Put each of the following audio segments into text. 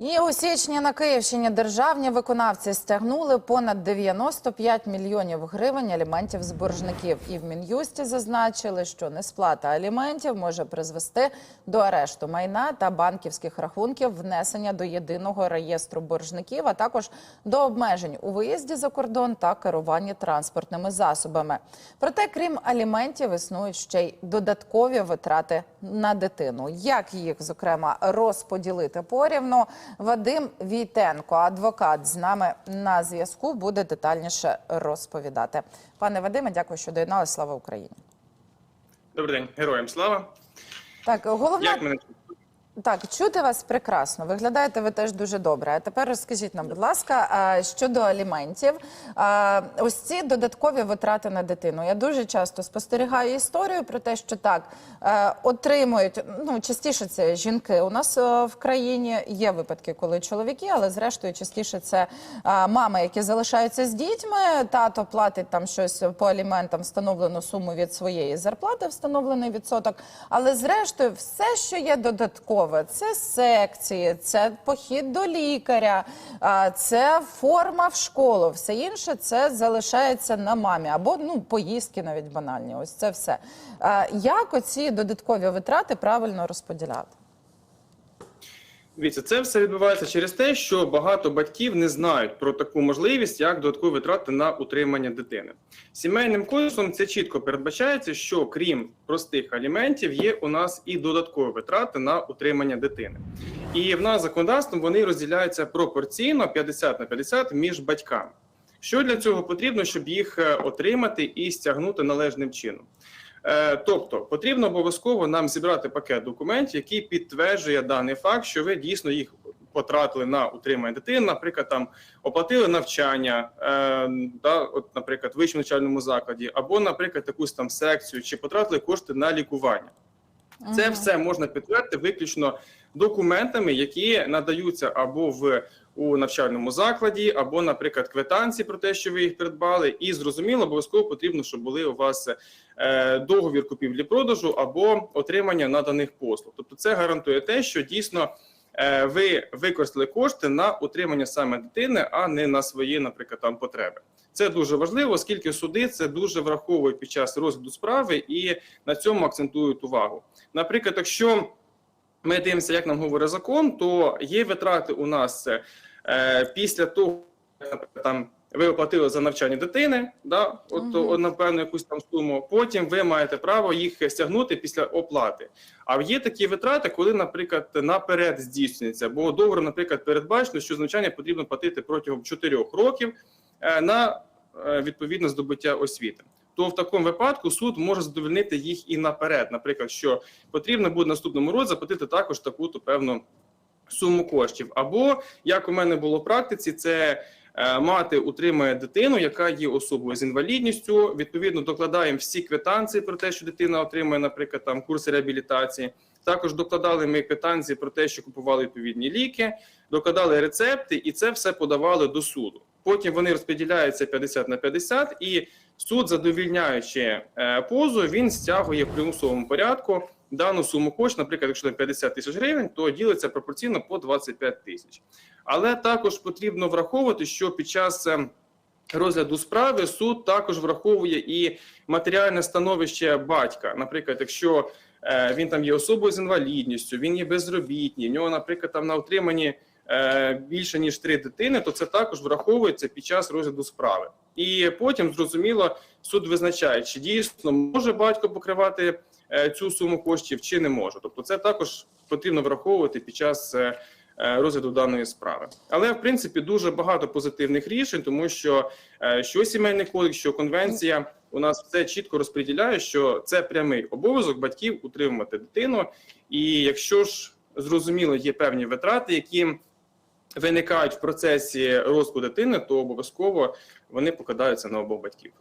І у січні на Київщині державні виконавці стягнули понад 95 мільйонів гривень аліментів з боржників. І в Мін'юсті зазначили, що несплата аліментів може призвести до арешту майна та банківських рахунків, внесення до єдиного реєстру боржників, а також до обмежень у виїзді за кордон та керуванні транспортними засобами. Проте, крім аліментів, існують ще й додаткові витрати на дитину. Як їх зокрема розподілити порівну? Вадим Війтенко, адвокат, з нами на зв'язку, буде детальніше розповідати. Пане Вадиме, дякую, що доєдналися. Слава Україні. Добрий день, героям слава. Так, головне Як мене так, чути вас прекрасно. Виглядаєте ви теж дуже добре. А тепер розкажіть нам, будь ласка, щодо аліментів, ось ці додаткові витрати на дитину. Я дуже часто спостерігаю історію про те, що так е, отримують ну частіше це жінки. У нас е, в країні є випадки, коли чоловіки, але зрештою частіше це мами, які залишаються з дітьми. Тато платить там щось по аліментам, встановлену суму від своєї зарплати, встановлений відсоток. Але зрештою, все, що є додаткове, це секції, це похід до лікаря, це форма в школу. Все інше це залишається на мамі або ну поїздки навіть банальні. Ось це все. Як оці додаткові витрати правильно розподіляти? Дивіться, це все відбувається через те, що багато батьків не знають про таку можливість, як додаткові витрати на утримання дитини. Сімейним кодексом це чітко передбачається, що крім простих аліментів, є у нас і додаткові витрати на утримання дитини. І в нас законодавством вони розділяються пропорційно 50 на 50 між батьками. Що для цього потрібно, щоб їх е, отримати і стягнути належним чином? Е, Тобто потрібно обов'язково нам зібрати пакет документів, який підтверджує даний факт, що ви дійсно їх потратили на утримання дитини, наприклад, там оплатили навчання, е, да, от, наприклад, в вищому навчальному закладі, або, наприклад, якусь там секцію, чи потратили кошти на лікування. Це ага. все можна підтвердити виключно документами, які надаються або в у навчальному закладі, або, наприклад, квитанції про те, що ви їх придбали, і зрозуміло, обов'язково потрібно, щоб були у вас е, договір купівлі-продажу або отримання наданих послуг. Тобто, це гарантує те, що дійсно е, ви використали кошти на утримання саме дитини, а не на свої, наприклад, там потреби. Це дуже важливо, оскільки суди це дуже враховують під час розгляду справи і на цьому акцентують увагу. Наприклад, якщо ми дивимося, як нам говорить закон, то є витрати у нас е, після того, як там ви оплатили за навчання дитини, да, от, Мгм. от, на певну якусь там суму. Потім ви маєте право їх стягнути після оплати. А є такі витрати, коли, наприклад, наперед здійснюється, бо договор, наприклад, передбачено, що навчання потрібно платити протягом 4 років е, на е, відповідне здобуття освіти. То в такому випадку суд може задовольнити їх і наперед. Наприклад, що потрібно буде наступному році заплатити також таку то певну суму коштів. Або як у мене було в практиці, це е, мати утримує дитину, яка є особою з інвалідністю. Відповідно, докладаємо всі квитанції про те, що дитина отримує, наприклад, там курси реабілітації. Також докладали ми квитанції про те, що купували відповідні ліки, докладали рецепти, і це все подавали до суду. Потім вони розподіляються 50 на 50, і суд, задовільняючи е, позов, він стягує в примусовому порядку дану суму коштів, наприклад, якщо там 50 тисяч гривень, то ділиться пропорційно по 25 тисяч. Але також потрібно враховувати, що під час е, розгляду справи суд також враховує і матеріальне становище батька. Наприклад, якщо е, він там є особою з інвалідністю, він є безробітний, в нього, наприклад, там на утриманні е, більше ніж три дитини, то це також враховується під час розгляду справи. І потім зрозуміло, суд визначає, чи дійсно може батько покривати е, цю суму коштів, чи не може. Тобто, це також потрібно враховувати під час е, е, розгляду даної справи. Але в принципі дуже багато позитивних рішень, тому що е, що сімейний кодекс, що конвенція у нас все чітко розподіляє, що це прямий обов'язок батьків утримувати дитину. І якщо ж зрозуміло, є певні витрати, які виникають в процесі росту дитини, то обов'язково вони покладаються на обох батьків.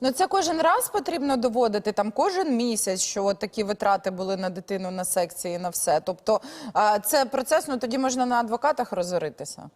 Ну це кожен раз потрібно доводити там кожен місяць, що от такі витрати були на дитину, на секції, на все. Тобто це процес, ну тоді можна на адвокатах розоритися.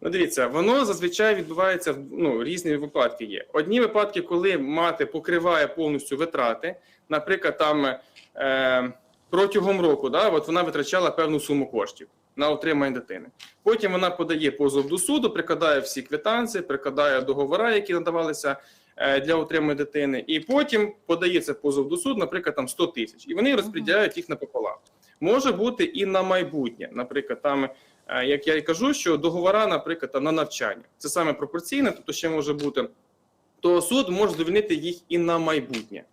Ну, дивіться, воно зазвичай відбувається в ну, різні випадки. Є одні випадки, коли мати покриває повністю витрати, наприклад, там е, протягом року, да, от вона витрачала певну суму коштів. На утримання дитини. Потім вона подає позов до суду, прикладає всі квитанції, прикладає договори, які надавалися е, для утримання дитини, і потім подається позов до суду, наприклад, там 100 тисяч, і вони розподіляють їх напополам. Може бути і на майбутнє, наприклад, там. е, Як я і кажу, що договора, наприклад, там, на навчання, це саме пропорційне, тобто ще може бути, то суд може задовольнити їх і на майбутнє.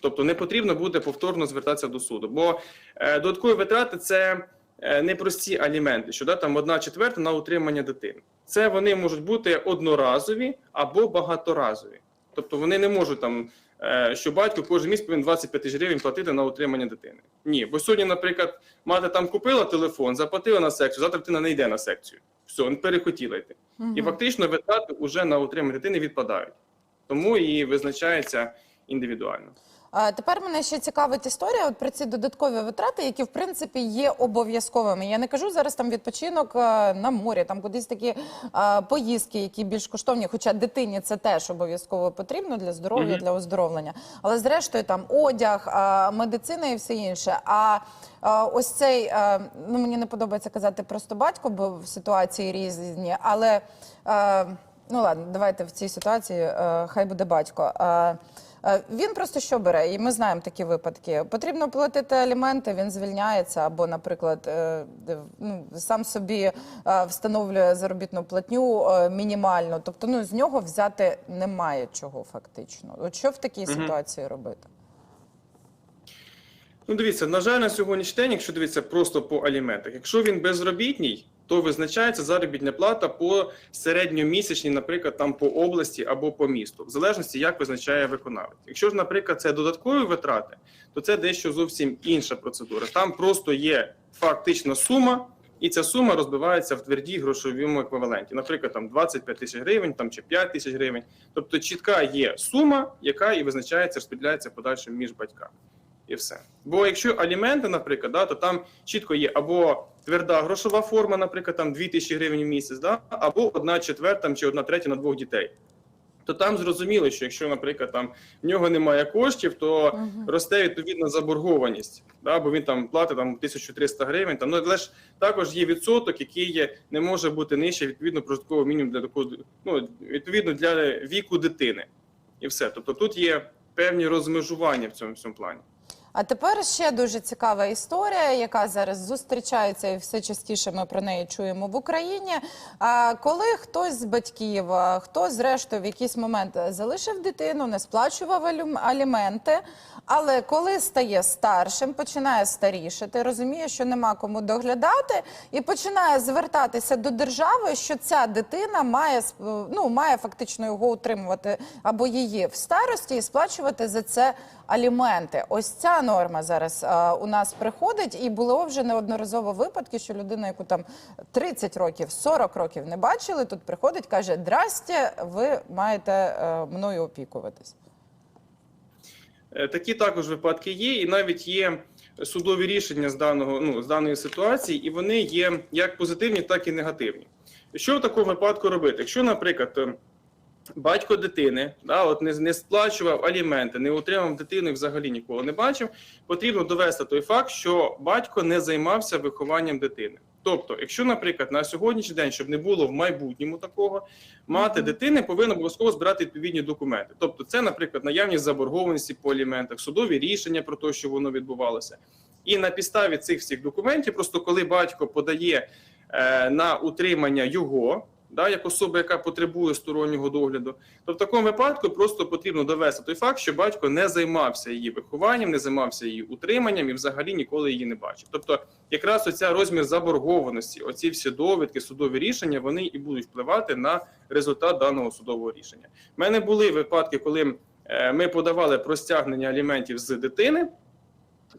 Тобто не потрібно буде повторно звертатися до суду. Бо е, додаткові витрати це е, не прості аліменти, що да, там одна четверта на утримання дитини. Це вони можуть бути одноразові або багаторазові. Тобто вони не можуть там, е, що батько кожен місяць повинен 25 тисяч гривень платити на утримання дитини. Ні, бо сьогодні, наприклад, мати там купила телефон, заплатила на секцію, завтра дитина не йде на секцію. Все, не перехотіла йти. І фактично витрати вже на утримання дитини відпадають. Тому і визначається індивідуально. Тепер мене ще цікавить історія от про ці додаткові витрати, які в принципі є обов'язковими. Я не кажу зараз там відпочинок на морі, там кудись такі поїздки, які більш коштовні, хоча дитині це теж обов'язково потрібно для здоров'я, Мгм. для оздоровлення. Але зрештою там одяг, медицина і все інше. А ось цей ну мені не подобається казати просто батько, бо в ситуації різні, але ну ладно, давайте в цій ситуації хай буде батько. Е, Він просто що бере, і ми знаємо такі випадки. Потрібно платити аліменти, він звільняється, або, наприклад, е, ну, сам собі е, встановлює заробітну платню мінімальну. Тобто, ну з нього взяти немає чого фактично. От що в такій ситуації робити? Ну, дивіться, на жаль, на сьогоднішній день, якщо дивитися просто по аліментах, якщо він безробітній, то визначається заробітна плата по середньомісячній, наприклад, там по області або по місту, в залежності, як визначає виконавець. Якщо ж, наприклад, це додаткові витрати, то це дещо зовсім інша процедура. Там просто є фактична сума, і ця сума розбивається в твердій грошовому еквіваленті. Наприклад, там 25 тисяч гривень, там чи 5 тисяч гривень. Тобто чітка є сума, яка і визначається, розподіляється подальшим між батьками. І все. Бо якщо аліменти, наприклад, да, то там чітко є або тверда грошова форма, наприклад, там 2 тисячі гривень в місяць, да, або одна четверта чи одна третя на двох дітей. То там зрозуміло, що якщо, наприклад, там в нього немає коштів, то Мгм. росте відповідна заборгованість, да, бо він там платить там 1300 гривень. Там, ну, але ж також є відсоток, який є, не може бути нижче відповідно прожиткового мінімуму для такого, ну, відповідно для віку дитини. І все. Тобто тут є певні розмежування в цьому всьому плані. А тепер ще дуже цікава історія, яка зараз зустрічається, і все частіше ми про неї чуємо в Україні. А коли хтось з батьків, хто зрештою в якийсь момент залишив дитину, не сплачував аліменти, але коли стає старшим, починає старішати, розуміє, що нема кому доглядати, і починає звертатися до держави, що ця дитина має ну має фактично його утримувати або її в старості і сплачувати за це аліменти. Ось ця норма зараз у нас приходить, і було вже неодноразово випадки, що людина, яку там 30 років, 40 років не бачили, тут приходить, каже: Здрасте, ви маєте е, мною опікуватись. Е, Такі також випадки є, і навіть є судові рішення з даного ну з даної ситуації, і вони є як позитивні, так і негативні. Що в такому випадку робити? Якщо, наприклад, батько дитини да, от не, не сплачував аліменти, не отримав дитину і взагалі ніколи не бачив, потрібно довести той факт, що батько не займався вихованням дитини. Тобто, якщо, наприклад, на сьогоднішній день, щоб не було в майбутньому такого, мати Мгм. дитини повинна обов'язково збирати відповідні документи. Тобто, це, наприклад, наявність заборгованості по аліментах, судові рішення про те, що воно відбувалося. І на підставі цих всіх документів, просто коли батько подає е, на утримання його, да, як особи, яка потребує стороннього догляду, то в такому випадку просто потрібно довести той факт, що батько не займався її вихованням, не займався її утриманням і взагалі ніколи її не бачив. Тобто, якраз оця розмір заборгованості, оці всі довідки, судові рішення, вони і будуть впливати на результат даного судового рішення. У мене були випадки, коли е, ми подавали про стягнення аліментів з дитини,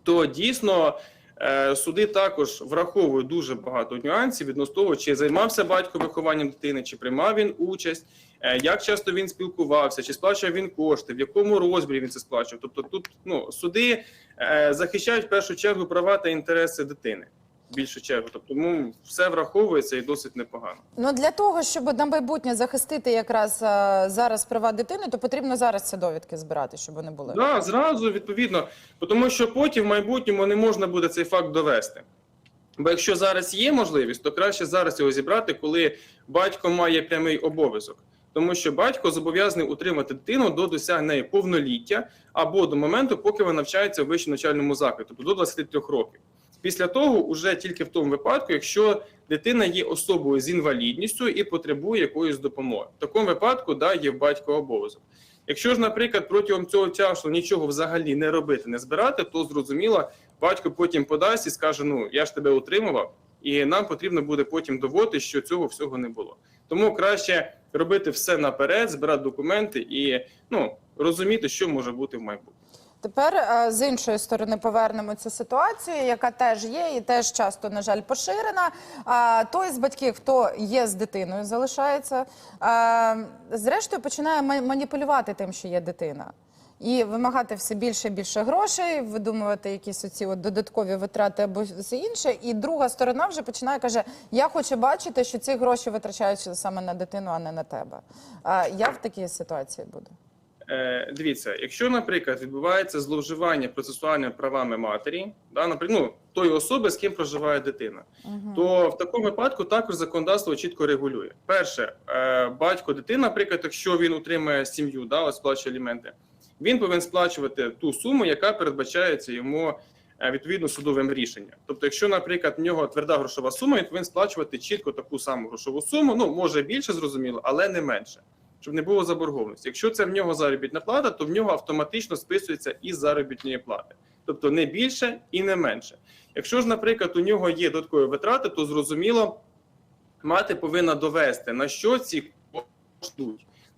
то дійсно. Е, Суди також враховують дуже багато нюансів відносно того, чи займався батько вихованням дитини, чи приймав він участь, е, як часто він спілкувався, чи сплачував він кошти, в якому розмірі він це сплачував. Тобто тут ну, суди е, захищають в першу чергу права та інтереси дитини. Більшу чергу, тобто ну, все враховується і досить непогано. Ну для того, щоб на майбутнє захистити якраз а, зараз права дитини, то потрібно зараз ці довідки збирати, щоб вони були. Да, зразу відповідно, тому що потім в майбутньому не можна буде цей факт довести. Бо якщо зараз є можливість, то краще зараз його зібрати, коли батько має прямий обов'язок. Тому що батько зобов'язаний утримати дитину до досягнення повноліття або до моменту, поки вона навчається в вищому навчальному закладі, тобто до 23 років. Після того, уже тільки в тому випадку, якщо дитина є особою з інвалідністю і потребує якоїсь допомоги. В такому випадку да, є в батька обов'язок. Якщо ж, наприклад, протягом цього часу нічого взагалі не робити, не збирати, то зрозуміло, батько потім подасть і скаже: Ну я ж тебе утримував, і нам потрібно буде потім доводити, що цього всього не було. Тому краще робити все наперед, збирати документи і ну розуміти, що може бути в майбутньому. Тепер е, з іншої сторони повернемо цю ситуацію, яка теж є і теж часто, на жаль, поширена. Той з батьків, хто є з дитиною, залишається, зрештою починає маніпулювати тим, що є дитина. І вимагати все більше і більше грошей, видумувати якісь оці от додаткові витрати або все інше. І друга сторона вже починає каже: Я хочу бачити, що ці гроші витрачаються саме на дитину, а не на тебе. А я в такій ситуації буду. Е, дивіться, якщо, наприклад, відбувається зловживання процесуальними правами матері, да, наприклад, ну, тої особи, з ким проживає дитина, то в такому випадку також законодавство чітко регулює. Перше, е, батько дитини, наприклад, якщо він утримує сім'ю, да, ось сплачує аліменти, він повинен сплачувати ту суму, яка передбачається йому е, відповідно судовим рішенням. Тобто, якщо, наприклад, в нього тверда грошова сума, він повинен сплачувати чітко таку саму грошову суму, ну може більше зрозуміло, але не менше. Щоб не було заборгованості. Якщо це в нього заробітна плата, то в нього автоматично списується із заробітної плати, тобто не більше і не менше. Якщо ж, наприклад, у нього є додаткові витрати, то зрозуміло, мати повинна довести на що ці кошти.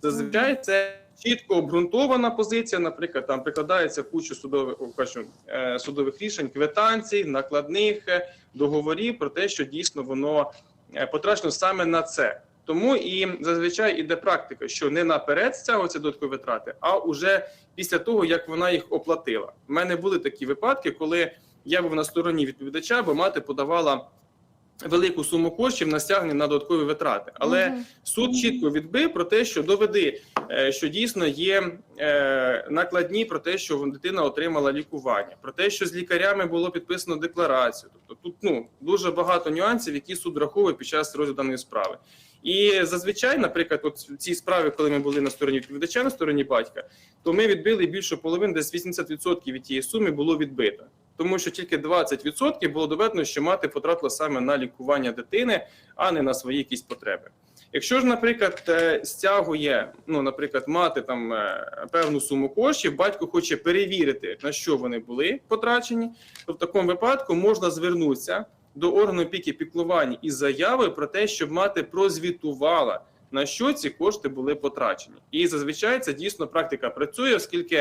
Зазвичай це чітко обґрунтована позиція. Наприклад, там прикладається куча судових кажу, е, судових рішень, квитанцій, накладних е, договорів про те, що дійсно воно е, потрачено саме на це. Тому і зазвичай іде практика, що не наперед стягуються додаткові витрати, а уже після того, як вона їх оплатила. У мене були такі випадки, коли я був на стороні відповідача, бо мати подавала велику суму коштів на стягнення на додаткові витрати. Але Мгм. суд чітко відбив про те, що доведи, е, що дійсно є е, накладні про те, що дитина отримала лікування, про те, що з лікарями було підписано декларацію. Тобто тут ну дуже багато нюансів, які суд враховує під час розгляду даної справи. І зазвичай, наприклад, от в цій справі, коли ми були на стороні відповідача, на стороні батька, то ми відбили більше половини, десь 80% від тієї суми було відбито. Тому що тільки 20% було доведено, що мати потратила саме на лікування дитини, а не на свої якісь потреби. Якщо ж, наприклад, е, стягує, ну, наприклад, мати там е, певну суму коштів, батько хоче перевірити, на що вони були потрачені, то в такому випадку можна звернутися до органу опіки піклування із заявою про те, щоб мати прозвітувала, на що ці кошти були потрачені. І зазвичай це дійсно практика працює, оскільки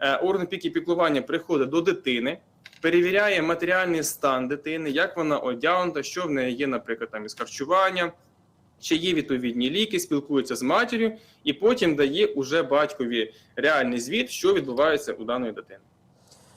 е, орган опіки піклування приходить до дитини. Перевіряє матеріальний стан дитини, як вона одягнута, що в неї є, наприклад, там із харчуванням, чи є відповідні ліки, спілкується з матір'ю, і потім дає уже батькові реальний звіт, що відбувається у даної дитини.